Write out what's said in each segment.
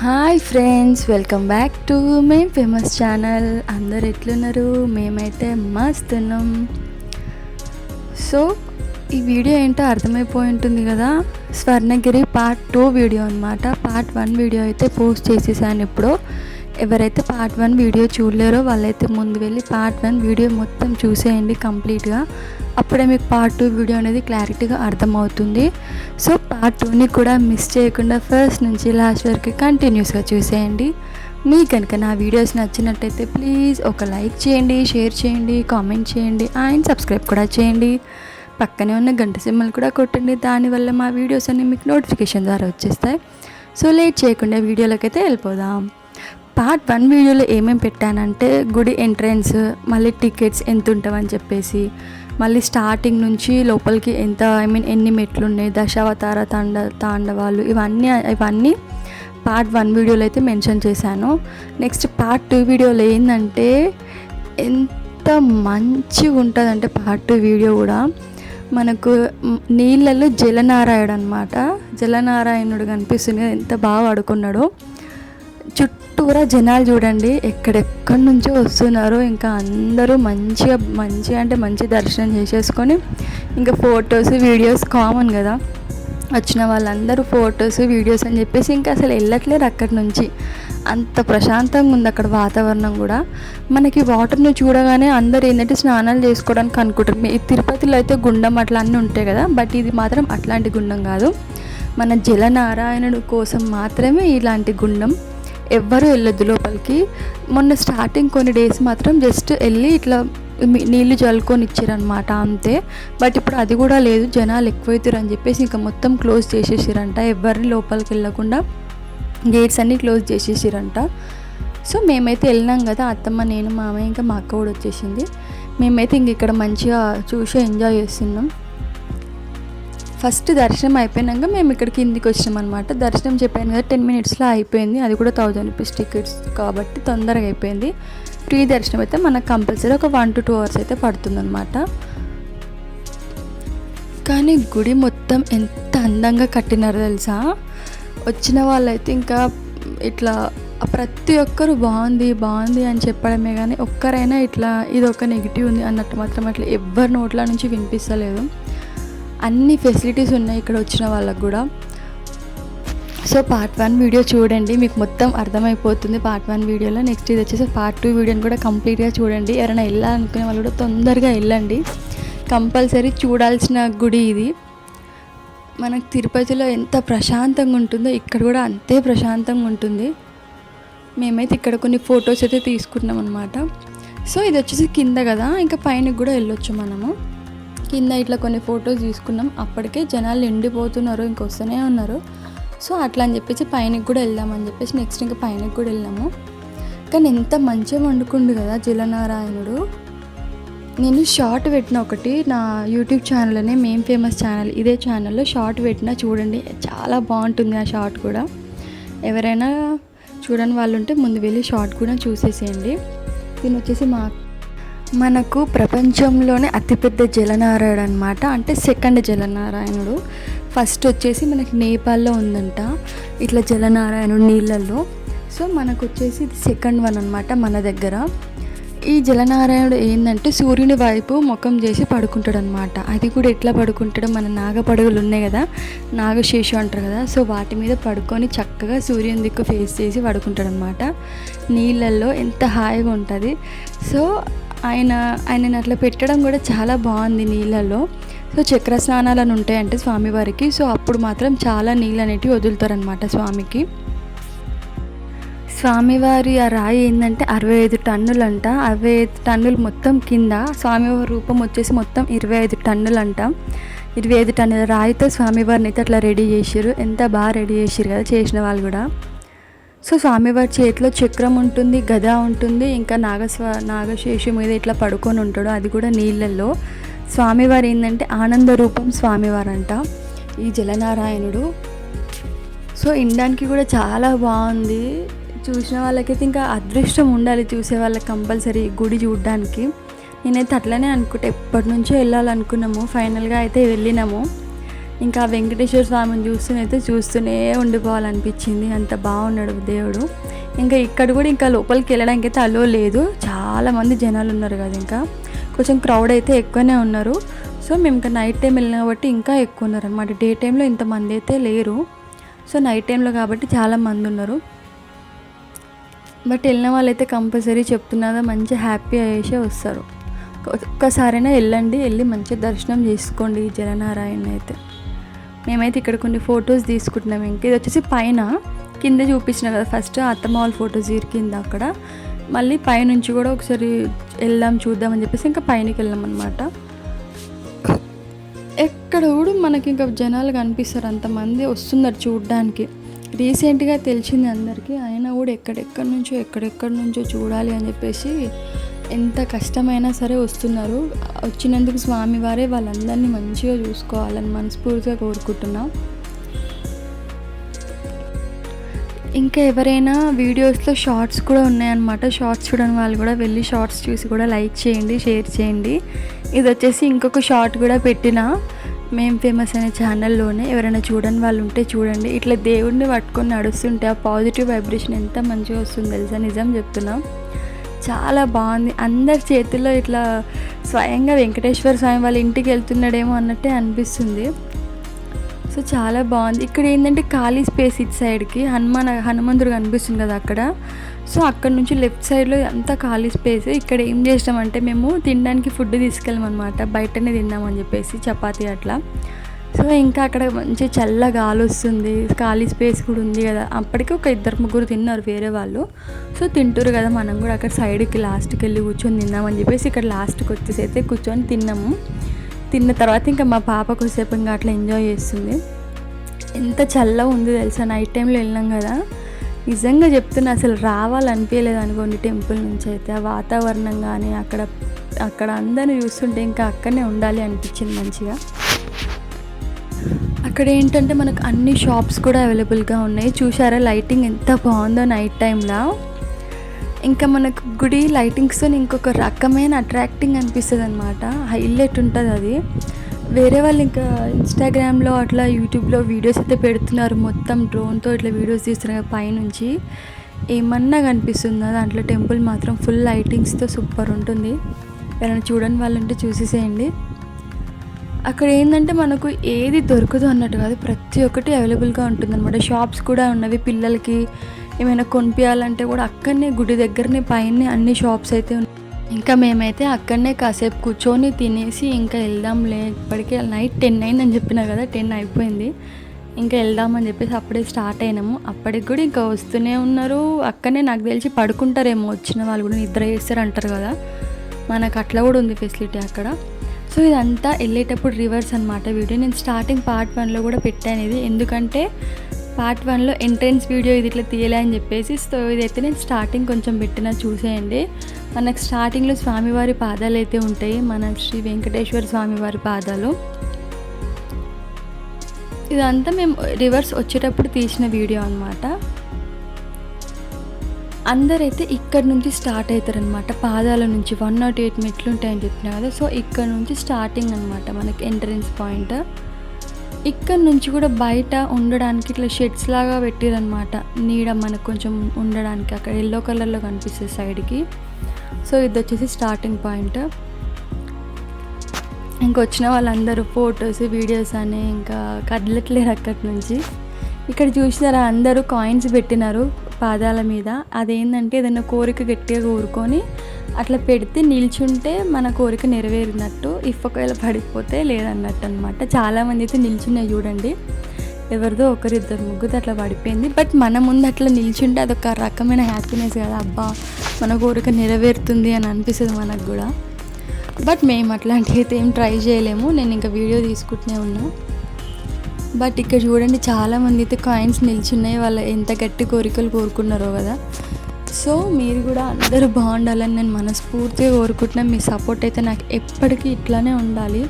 Hi friends welcome back to మేం famous channel. అందరు ఎట్లున్నారు? మేమైతే మస్తున్నాం. సో ఈ వీడియో ఏంటో అర్థమైపోయి ఉంటుంది కదా? స్వర్ణగిరి పార్ట్ టూ వీడియో అనమాట పార్ట్ వన్ వీడియో అయితే పోస్ట్ చేసేసాను ఇప్పుడు. ఎవరైతే పార్ట్ వన్ వీడియో చూడలేరో వాళ్ళైతే ముందు వెళ్ళి పార్ట్ వన్ వీడియో మొత్తం చూసేయండి కంప్లీట్గా. అప్పుడే మీకు పార్ట్ టూ వీడియో అనేది క్లారిటీగా అర్థమవుతుంది. సో పార్ట్ టూని కూడా మిస్ చేయకుండా ఫస్ట్ నుంచి లాస్ట్ వరకు కంటిన్యూస్గా చూసేయండి. మీకు కనుక నా వీడియోస్ నచ్చినట్టయితే ప్లీజ్ ఒక లైక్ చేయండి షేర్ చేయండి కామెంట్ చేయండి అండ్ సబ్స్క్రైబ్ కూడా చేయండి. పక్కనే ఉన్న గంట సింబల్ కూడా కొట్టండి. దానివల్ల మా వీడియోస్ అన్నీ మీకు నోటిఫికేషన్ ద్వారా వచ్చేస్తాయి. సో లేట్ చేయకుండా వీడియోలోకి అయితే వెళ్ళిపోదాం. పార్ట్ వన్ వీడియోలో ఏమేమి పెట్టానంటే గుడి ఎంట్రన్స్ మళ్ళీ టికెట్స్ ఎంత ఉంటావని చెప్పేసి మళ్ళీ స్టార్టింగ్ నుంచి లోపలికి ఎంత ఐ మీన్ ఎన్ని మెట్లు ఉన్నాయి దశావతార తాండ తాండవాలు ఇవన్నీ ఇవన్నీ పార్ట్ వన్ వీడియోలో అయితే మెన్షన్ చేశాను. నెక్స్ట్ పార్ట్ టూ వీడియోలో ఏంటంటే ఎంత మంచిగా ఉంటుందంటే పార్ట్ టూ వీడియో కూడా. మనకు నీళ్ళలో జలనారాయణ అనమాట జలనారాయణుడు కనిపిస్తుంది ఎంత బాగా పడుకున్నాడో చుట్టూరా జనాలు చూడండి ఎక్కడెక్కడి నుంచో వస్తున్నారు. ఇంకా అందరూ మంచిగా మంచిగా అంటే మంచి దర్శనం చేసేసుకొని ఇంకా ఫొటోస్ వీడియోస్ కామన్ కదా. వచ్చిన వాళ్ళందరూ ఫొటోస్ వీడియోస్ అని చెప్పేసి ఇంకా అసలు వెళ్ళట్లేరు అక్కడి నుంచి. అంత ప్రశాంతంగా ఉంది అక్కడ వాతావరణం కూడా. మనకి వాటర్ని చూడగానే అందరు ఏంటంటే స్నానాలు చేసుకోవడానికి అనుకుంటారు. మీ తిరుపతిలో అయితే గుండం అట్లా అన్నీ ఉంటాయి కదా బట్ ఇది మాత్రం అట్లాంటి గుండం కాదు. మన జలనారాయణుడు కోసం మాత్రమే ఇలాంటి గుండం. ఎవ్వరూ వెళ్ళొద్దు లోపలికి. మొన్న స్టార్టింగ్ కొన్ని డేస్ మాత్రం జస్ట్ వెళ్ళి ఇట్లా నీళ్ళు జల్లుకొని ఇచ్చారనమాట అంతే. బట్ ఇప్పుడు అది కూడా లేదు జనాలు ఎక్కువైతారు అని చెప్పేసి ఇంకా మొత్తం క్లోజ్ చేసేసారంట. ఎవరిని లోపలికి వెళ్ళకుండా గేట్స్ అన్నీ క్లోజ్ చేసేసారంట. సో మేమైతే వెళ్ళినాం కదా అత్తమ్మ నేను మామయ్య ఇంకా మా అక్క కూడా వచ్చేసింది. మేమైతే ఇంక ఇక్కడ మంచిగా చూసి ఎంజాయ్ చేస్తున్నాం. ఫస్ట్ దర్శనం అయిపోయినాక మేము ఇక్కడ కిందికి వచ్చినాం అనమాట దర్శనం చెప్పాను కదా టెన్ మినిట్స్లో అయిపోయింది. అది కూడా థౌజండ్ రూపీస్ టికెట్స్ కాబట్టి తొందరగా అయిపోయింది. ఫ్రీ దర్శనం అయితే మనకు కంపల్సరీ ఒక వన్ టు టూ అవర్స్ అయితే పడుతుందన్నమాట. కానీ గుడి మొత్తం ఎంత అందంగా కట్టినారో తెలుసా? వచ్చిన వాళ్ళైతే ఇంకా ఇట్లా ప్రతి ఒక్కరు బాగుంది బాగుంది అని చెప్పడమే కానీ ఒక్కరైనా ఇట్లా ఇది ఒక నెగిటివ్ ఉంది అన్నట్టు మాత్రం అట్లా ఎవ్వరి నోట్ల నుంచి వినిపిస్తలేదు. అన్ని ఫెసిలిటీస్ ఉన్నాయి ఇక్కడ వచ్చిన వాళ్ళకు కూడా. సో పార్ట్ వన్ వీడియో చూడండి. మీకు మొత్తం అర్థమైపోతుంది పార్ట్ వన్ వీడియోలో నెక్స్ట్ ఇది వచ్చేసి పార్ట్ టూ వీడియోని కూడా కంప్లీట్గా చూడండి. ఎవరైనా వెళ్ళాలనుకునే వాళ్ళు కూడా తొందరగా వెళ్ళండి. కంపల్సరీ చూడాల్సిన గుడి ఇది. మనకు తిరుపతిలో ఎంత ప్రశాంతంగా ఉంటుందో ఇక్కడ కూడా అంతే ప్రశాంతంగా ఉంటుంది. మేమైతే ఇక్కడ కొన్ని ఫొటోస్ అయితే తీసుకున్నాం అనమాట సో ఇది వచ్చేసి కింద కదా. ఇంకా పైన కూడా వెళ్ళొచ్చు మనము. కింద ఇట్లా కొన్ని ఫొటోస్ తీసుకున్నాం. అప్పటికే జనాలు ఎండిపోతున్నారు ఇంకొస్తూనే ఉన్నారు. సో అట్లా అని చెప్పేసి పైనకి కూడా వెళ్దామని చెప్పేసి నెక్స్ట్ ఇంకా పైనకి కూడా వెళ్ళాము. కానీ ఎంత మంచిగా వండుకుండు కదా జలనారాయణుడు. నేను షార్ట్ పెట్టిన ఒకటి నా యూట్యూబ్ ఛానల్లోనే మేం ఫేమస్ ఛానల్ ఇదే ఛానల్లో షార్ట్ పెట్టిన చూడండి చాలా బాగుంటుంది ఆ షార్ట్ కూడా. ఎవరైనా చూడని వాళ్ళు ఉంటే ముందు వెళ్ళి షార్ట్ కూడా చూసేసేయండి. దీని వచ్చేసి మా మనకు ప్రపంచంలోనే అతిపెద్ద జలనారాయణ అనమాట అంటే సెకండ్ జలనారాయణుడు. ఫస్ట్ వచ్చేసి మనకి నేపాల్లో ఉందంట. ఇట్లా జలనారాయణుడు నీళ్ళల్లో. సో మనకు వచ్చేసి ఇది సెకండ్ వన్ అనమాట మన దగ్గర. ఈ జలనారాయణుడు ఏంటంటే సూర్యుని వైపు ముఖం చేసి పడుకుంటాడు అనమాట అది కూడా ఎట్లా పడుకుంటాడో మన నాగపడగలు ఉన్నాయి కదా నాగశేషు అంటారు కదా సో వాటి మీద పడుకొని చక్కగా సూర్యుని దిక్కు ఫేస్ చేసి పడుకుంటాడు అనమాట నీళ్ళల్లో ఎంత హాయిగా ఉంటుంది. సో ఆయన ఆయనని అట్లా పెట్టడం కూడా చాలా బాగుంది నీళ్ళల్లో సో చక్ర స్నానాలు అని ఉంటాయంటే స్వామివారికి. సో అప్పుడు మాత్రం చాలా నీళ్ళు అనేటివి వదులుతారనమాట స్వామికి. స్వామివారి ఆ రాయి ఏంటంటే అరవై ఐదు టన్నులు అంట అరవై ఐదు టన్నులు మొత్తం కింద స్వామివారి రూపం వచ్చేసి మొత్తం ఇరవై ఐదు టన్నులు అంట ఇరవై ఐదు టన్నుల రాయితో స్వామివారిని అయితే అట్లా రెడీ చేసారు ఎంత బాగా రెడీ చేసారు కదా చేసిన వాళ్ళు కూడా. సో స్వామివారి చేతిలో చక్రం ఉంటుంది గద ఉంటుంది ఇంకా నాగస్వా నాగశేషు మీద ఇట్లా పడుకొని ఉంటాడు అది కూడా నీళ్ళల్లో. స్వామివారు ఏంటంటే ఆనంద రూపం స్వామివారు అంట ఈ జలనారాయణుడు. సో ఇండానికి కూడా చాలా బాగుంది. చూసిన వాళ్ళకైతే ఇంకా అదృష్టం ఉండాలి చూసే వాళ్ళకి కంపల్సరీ గుడి చూడడానికి. నేనైతే అట్లనే అనుకుంటా ఎప్పటి నుంచో వెళ్ళాలనుకున్నాము ఫైనల్గా అయితే వెళ్ళినాము. ఇంకా వెంకటేశ్వర స్వామిని చూస్తూనైతే చూస్తూనే ఉండిపోవాలనిపించింది. అంత బాగున్నాడు దేవుడు. ఇంకా ఇక్కడ కూడా ఇంకా లోపలికి వెళ్ళడానికి అయితే అలో లేదు. చాలామంది జనాలు ఉన్నారు కదా ఇంకా. కొంచెం క్రౌడ్ అయితే ఎక్కువనే ఉన్నారు. సో మేము ఇంకా నైట్ టైం వెళ్ళిన కాబట్టి ఇంకా ఎక్కువ ఉన్నారు అనమాట డే టైంలో ఇంతమంది అయితే లేరు. సో నైట్ టైంలో కాబట్టి చాలామంది ఉన్నారు. బట్ వెళ్ళిన వాళ్ళైతే కంపల్సరీ చెప్తున్నదా మంచి హ్యాపీ అయ్యేసే వస్తారు. ఒక్కసారైనా వెళ్ళండి. వెళ్ళి మంచిగా దర్శనం చేసుకోండి. ఈ అయితే మేమైతే ఇక్కడ కొన్ని ఫొటోస్ తీసుకుంటున్నాం ఇంక. ఇది వచ్చేసి పైన కింద చూపించిన కదా ఫస్ట్ అత్తమ్మ వాళ్ళ ఫొటోస్ కింద అక్కడ. మళ్ళీ పైనుంచి కూడా ఒకసారి వెళ్దాం చూద్దాం అని చెప్పేసి ఇంకా పైనకి వెళ్ళాం అనమాట ఎక్కడ కూడా మనకి ఇంకా జనాలు కనిపిస్తారు అంతమంది వస్తున్నారు చూడడానికి. రీసెంట్గా తెలిసింది అందరికీ అయినా కూడా ఎక్కడెక్కడి నుంచో ఎక్కడెక్కడి నుంచో చూడాలి అని చెప్పేసి ఎంత కష్టమైనా సరే వస్తున్నారు. వచ్చినందుకు స్వామివారే వాళ్ళందరినీ మంచిగా చూసుకోవాలని మనస్ఫూర్తిగా కోరుకుంటున్నాం. ఇంకా ఎవరైనా వీడియోస్లో షార్ట్స్ కూడా ఉన్నాయన్నమాట. షార్ట్స్ చూడని వాళ్ళు కూడా వెళ్ళి షార్ట్స్ చూసి కూడా లైక్ చేయండి షేర్ చేయండి. ఇది వచ్చేసి ఇంకొక షార్ట్ కూడా పెట్టిన. మేం ఫేమస్ అనే ఛానల్లోనే. ఎవరైనా చూడని వాళ్ళు ఉంటే చూడండి. ఇట్లా దేవుడిని పట్టుకొని నడుస్తుంటే ఆ పాజిటివ్ వైబ్రేషన్ ఎంత మంచిగా వస్తుంది తెలుసా? నిజం చెప్తున్నాం. చాలా బాగుంది. అందరి చేతుల్లో ఇట్లా స్వయంగా వెంకటేశ్వర స్వామి వాళ్ళ ఇంటికి వెళ్తున్నాడేమో అన్నట్టే అనిపిస్తుంది. సో చాలా బాగుంది. ఇక్కడ ఏంటంటే ఖాళీ స్పేస్ ఇటు సైడ్కి హనుమాన్ హనుమంతుడు కనిపిస్తుంది కదా అక్కడ. సో అక్కడ నుంచి లెఫ్ట్ సైడ్లో అంతా ఖాళీ స్పేస్. ఇక్కడ ఏం చేసామంటే మేము తినడానికి ఫుడ్ తీసుకెళ్ళమన్నమాట. బయటనే తిందామని చెప్పేసి చపాతీ అట్లా. సో ఇంకా అక్కడ మంచి చల్ల గాలి వస్తుంది ఖాళీ స్పేస్ కూడా ఉంది కదా. అప్పటికి ఒక ఇద్దరు ముగ్గురు తిన్నారు వేరే వాళ్ళు. సో తింటారు కదా మనం కూడా అక్కడ సైడ్కి లాస్ట్కి వెళ్ళి కూర్చొని తిందామని చెప్పేసి ఇక్కడ లాస్ట్కి వచ్చేసి అయితే కూర్చొని తిన్నాము. తిన్న తర్వాత ఇంకా మా పాప కొద్దిసేపు ఇంకా అట్లా ఎంజాయ్ చేస్తుంది. ఎంత చల్లగా ఉంది తెలుసా? నైట్ టైంలో వెళ్ళినాం కదా. నిజంగా చెప్తున్నా అసలు రావాలనిపించలేదు అనుకోండి టెంపుల్ నుంచి అయితే. ఆ వాతావరణం కానీ అక్కడ అక్కడ అందరిని చూస్తుంటే ఇంకా అక్కడనే ఉండాలి అనిపించింది మంచిగా. అక్కడ ఏంటంటే మనకు అన్ని షాప్స్ కూడా అవైలబుల్గా ఉన్నాయి. చూసారా లైటింగ్ ఎంత బాగుందో నైట్ టైంలో ఇంకా మనకు గుడి లైటింగ్స్తో ఇంకొక రకమైన అట్రాక్టింగ్ అనిపిస్తుంది అనమాట హైలైట్ ఉంటుంది అది. వేరే వాళ్ళు ఇంకా ఇన్స్టాగ్రామ్లో అట్లా యూట్యూబ్లో వీడియోస్ అయితే పెడుతున్నారు. మొత్తం డ్రోన్తో ఇట్లా వీడియోస్ తీస్తున్నారు. పైనుంచి ఏమన్నా కనిపిస్తుందా? దాంట్లో టెంపుల్ మాత్రం ఫుల్ లైటింగ్స్తో సూపర్ ఉంటుంది. ఎవరైనా చూడని వాళ్ళు ఉంటే చూసేసేయండి. అక్కడ ఏంటంటే మనకు ఏది దొరకదు అన్నట్టు కాదు. ప్రతి ఒక్కటి అవైలబుల్గా ఉంటుందన్నమాట. షాప్స్ కూడా ఉన్నవి పిల్లలకి ఏమైనా కొనిపించాలంటే కూడా అక్కడనే గుడి దగ్గరనే పైన అన్ని షాప్స్ అయితే ఉన్నాయి ఇంకా మేమైతే అక్కడనే కాసేపు కూర్చొని తినేసి ఇంకా వెళ్దాంలే. ఇప్పటికే నైట్ టెన్ అయిందని చెప్పిన కదా టెన్ అయిపోయింది. ఇంకా వెళ్దామని చెప్పేసి అప్పుడే స్టార్ట్ అయినాము. అప్పటికి కూడా ఇంకా వస్తూనే ఉన్నారు. అక్కడనే నాకు తెలిసి పడుకుంటారేమో వచ్చిన వాళ్ళు కూడా నిద్ర చేస్తారు అంటారు కదా. మనకు అట్లా కూడా ఉంది ఫెసిలిటీ అక్కడ. సో ఇదంతా వెళ్ళేటప్పుడు రివర్స్ అనమాట వీడియో. నేను స్టార్టింగ్ పార్ట్ వన్లో కూడా పెట్టాను ఇది ఎందుకంటే పార్ట్ వన్లో ఎంట్రెన్స్ వీడియో ఇది ఇట్లా తీయలే అని చెప్పేసి సో ఇదైతే నేను స్టార్టింగ్ కొంచెం పెట్టిన చూసేయండి. మనకు స్టార్టింగ్లో స్వామివారి పాదాలు అయితే ఉంటాయి మన శ్రీ వెంకటేశ్వర స్వామివారి పాదాలు. ఇదంతా మేము రివర్స్ వచ్చేటప్పుడు తీసిన వీడియో అనమాట అందరైతే ఇక్కడ నుంచి స్టార్ట్ అవుతారనమాట పాదాల నుంచి వన్ నాట్ ఎయిట్ మెట్లు ఉంటాయని చెప్పిన కదా సో ఇక్కడ నుంచి స్టార్టింగ్ అనమాట మనకి ఎంట్రన్స్ పాయింట్. ఇక్కడ నుంచి కూడా బయట ఉండడానికి ఇట్లా షెడ్స్ లాగా పెట్టిరనమాట నీడ మనకు కొంచెం ఉండడానికి అక్కడ ఎల్లో కలర్లో కనిపిస్తుంది సైడ్కి. సో ఇది వచ్చేసి స్టార్టింగ్ పాయింట్. ఇంకొచ్చిన వాళ్ళందరూ ఫొటోస్ వీడియోస్ అని ఇంకా కదలట్లేరు అక్కడి నుంచి. ఇక్కడ చూసినారా అందరూ కాయిన్స్ పెట్టినారు. పాదాల మీద అదేంటంటే ఏదైనా కోరిక గట్టిగా కోరుకొని అట్లా పెడితే నిల్చుంటే మన కోరిక నెరవేరినట్టు ఇఫ్ ఒకవేళ పడిపోతే లేదన్నట్టు అనమాట చాలామంది అయితే నిల్చున్నాయి చూడండి. ఎవరిదో ఒకరిద్దరు ముగ్గురు అట్లా పడిపోయింది. బట్ మన ముందు అట్లా నిల్చుంటే అదొక రకమైన హ్యాపీనెస్ కదా. అబ్బా మన కోరిక నెరవేరుతుంది అని అనిపిస్తుంది మనకు కూడా. బట్ మేము అట్లాంటివి అయితే ఏం ట్రై చేయలేము. నేను ఇంకా వీడియో తీసుకుంటూనే ఉన్నాను బట్ ఇక్కడ చూడండి చాలామంది అయితే కాయిన్స్ నిల్చున్నాయి. వాళ్ళు ఎంత గట్టి కోరికలు కోరుకున్నారో కదా. సో మీరు కూడా అందరూ బాగుండాలని నేను మనస్ఫూర్తిగా కోరుకుంటున్నా. మీ సపోర్ట్ అయితే నాకు ఎప్పటికీ ఇట్లానే ఉండాలి.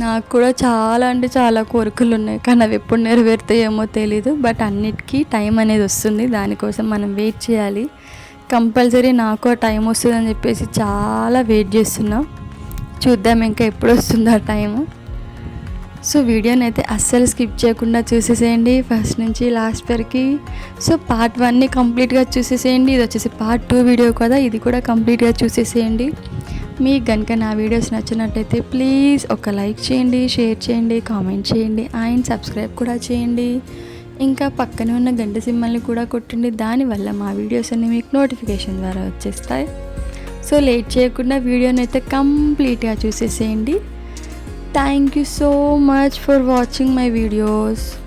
నాకు కూడా చాలా అంటే చాలా కోరికలు ఉన్నాయి. కానీ అవి ఎప్పుడు నెరవేరుతాయేమో తెలీదు. బట్ అన్నిటికీ టైం అనేది వస్తుంది. దానికోసం మనం వెయిట్ చేయాలి. కంపల్సరీ నాకు ఆ టైం వస్తుందని చెప్పేసి చాలా వెయిట్ చేస్తున్నాం. చూద్దాం ఇంకా ఎప్పుడు వస్తుందో ఆ టైము. సో వీడియోని అయితే అస్సలు స్కిప్ చేయకుండా చూసేసేయండి ఫస్ట్ నుంచి లాస్ట్ వరకు. సో పార్ట్ వన్ని కంప్లీట్గా చూసేసేయండి. ఇది వచ్చేసి పార్ట్ టూ వీడియో కదా ఇది కూడా కంప్లీట్గా చూసేసేయండి. మీకు కనుక నా వీడియోస్ నచ్చినట్టయితే ప్లీజ్ ఒక లైక్ చేయండి షేర్ చేయండి కామెంట్ చేయండి అండ్ సబ్స్క్రైబ్ కూడా చేయండి. ఇంకా పక్కనే ఉన్న గంట సింబల్ని కూడా కొట్టండి దానివల్ల మా వీడియోస్ అన్ని మీకు నోటిఫికేషన్ ద్వారా వచ్చేస్తాయి. సో లేట్ చేయకుండా వీడియోని అయితే కంప్లీట్గా చూసేసేయండి. Thank you so much for watching my videos.